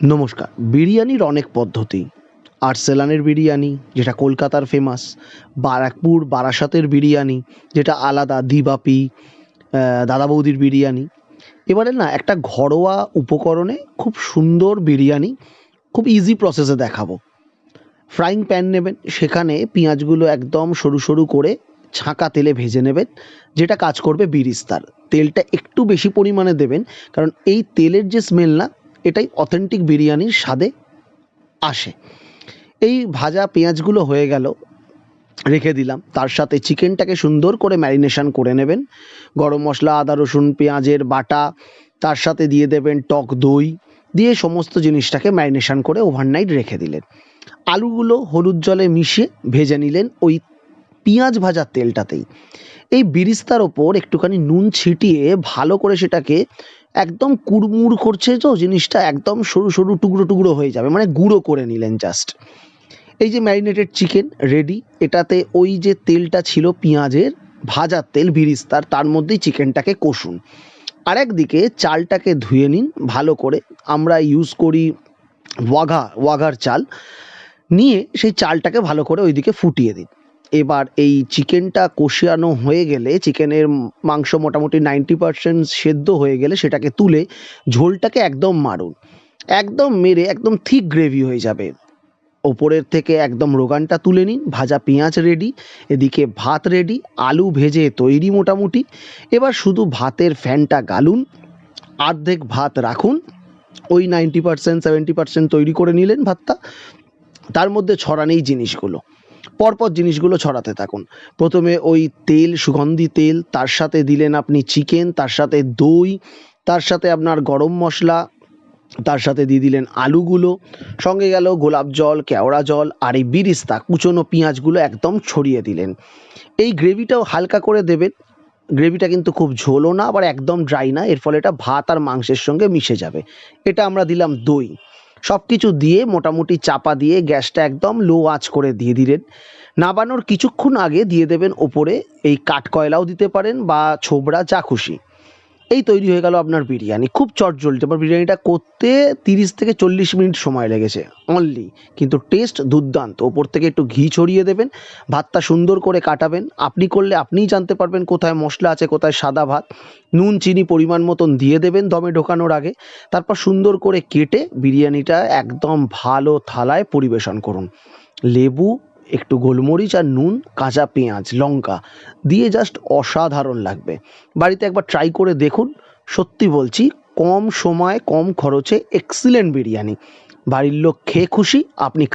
নমস্কার, বিরিয়ানির অনেক পদ্ধতি। আর্সেলানের বিরিয়ানি, যেটা কলকাতার ফেমাস বারাকপুর, বারাসাতের বিরিয়ানি, যেটা আলাদা, দিবাপি দাদা বৌদির বিরিয়ানি। এবারে না, একটা ঘরোয়া উপকরণে খুব সুন্দর বিরিয়ানি, খুব ইজি প্রসেসে দেখাবো। ফ্রাইং প্যান নেবেন, সেখানে পেঁয়াজগুলো একদম সরু সরু করে ছাঁকা তেলে ভেজে নেবেন, যেটা কাজ করবে বিরিস্তার। তেলটা একটু বেশি পরিমাণে দেবেন, কারণ এই তেলের যে স্মেল না এটাই অথেন্টিক বিরিয়ানির স্বাদে আসে। এই ভাজা পেঁয়াজগুলো হয়ে গেল, রেখে দিলাম। তার সাথে চিকেনটাকে সুন্দর করে ম্যারিনেশন করে নেবেন। গরম মশলা, আদা, রসুন, পেঁয়াজের বাটা, তার সাথে দিয়ে দেবেন টক দই, দিয়ে সমস্ত জিনিসটাকে ম্যারিনেশন করে ওভারনাইট রেখে দিলেন। আলুগুলো হলুদ জলে মিশিয়ে ভেজে নিলেন ওই পেঁয়াজ ভাজার তেলটাতেই। এই বিরিস্তার ওপর একটুখানি নুন ছিটিয়ে ভালো করে সেটাকে একদম কুড়মুড় করছে তো জিনিসটা একদম সরু সরু টুকরো টুকরো হয়ে যাবে মানে গুঁড়ো করে নিলেন জাস্ট এই যে ম্যারিনেটেড চিকেন রেডি এটাতে ওই যে তেলটা ছিল পেঁয়াজের, ভাজার তেল বিরিস্তার, তার মধ্যেই চিকেনটাকে কষুন। আর একদিকে চালটাকে ধুয়ে নিন ভালো করে, আমরা ইউজ করি ওয়াঘা, ওয়াঘার চাল। নিয়ে সেই চালটাকে ভালো করে ওইদিকে ফুটিয়ে দিন। এবার এই চিকেনটা কষানো হয়ে গেলে, চিকেনের মাংস মোটামুটি নাইনটি পারসেন্ট সেদ্ধ হয়ে গেলে সেটাকে তুলে ঝোলটাকে একদম মারুন। একদম মেরে একদম থিক গ্রেভি হয়ে যাবে। ওপরের থেকে একদম রোগানটা তুলে নিন, ভাজা পেঁয়াজ রেডি এদিকে ভাত রেডি আলু ভেজে তৈরি মোটামুটি। এবার শুধু ভাতের ফ্যানটা গালুন, অর্ধেক ভাত রাখুন, ওই নাইনটি পারসেন্ট সেভেন্টি পারসেন্ট তৈরি করে নিলেন ভাতটা। তার মধ্যে ছড়ানেই জিনিসগুলো। পরপর জিনিসগুলো ছড়াতে থাকুন। প্রথমে ওই তেল, সুগন্ধি তেল, তার সাথে দিলেন আপনি চিকেন, তার সাথে দই, তার সাথে আপনার গরম মশলা, তার সাথে দিয়ে দিলেন আলুগুলো, সঙ্গে গেল গোলাপ জল, কেওড়া জল, আর এই বিরিস্তা, কুচনো পেঁয়াজগুলো একদম ছড়িয়ে দিলেন। এই গ্রেভিটাও হালকা করে দেবেন। গ্রেভিটা কিন্তু খুব ঝোলও না, আবার একদম ড্রাই না, এর ফলে এটা ভাত আর মাংসের সঙ্গে মিশে যাবে। এটা আমরা দিলাম দই। সব কিছু দিয়ে মোটামুটি চাপা দিয়ে গ্যাসটা একদম লো আঁচ করে দিয়ে দিলেন। নাবানোর কিছুক্ষণ আগে দিয়ে দেবেন ওপরে এই কাঠকয়লাও দিতে পারেন বা ছোবড়া যা খুশি। এই তৈরি হয়ে গেল আপনার বিরিয়ানি। খুব চটজলদি, এবার বিরিয়ানিটা করতে তিরিশ থেকে চল্লিশ মিনিট সময় লেগেছে অনলি কিন্তু টেস্ট দুর্দান্ত, ওপর থেকে একটু ঘি ছড়িয়ে দেবেন, ভাতটা সুন্দর করে কাটাবেন। আপনি করলে আপনিই জানতে পারবেন কোথায় মশলা আছে, কোথায় সাদা ভাত। নুন, চিনি পরিমাণ মতন দিয়ে দেবেন দমে ঢোকানোর আগে। তারপর সুন্দর করে কেটে বিরিয়ানিটা একদম ভালো থালায় পরিবেশন করুন। লেবু একটু গোলমরিচ আর নুন, কাঁচা পেঁয়াজ, লঙ্কা দিয়ে জাস্ট অসাধারণ লাগবে। বাড়িতে একবার ট্রাই করে দেখুন। সত্যি বলছি, কম সময়ে, কম খরচে এক্সিলেন্ট বিরিয়ানি। বাড়ির লোক খেয়ে খুশি, আপনি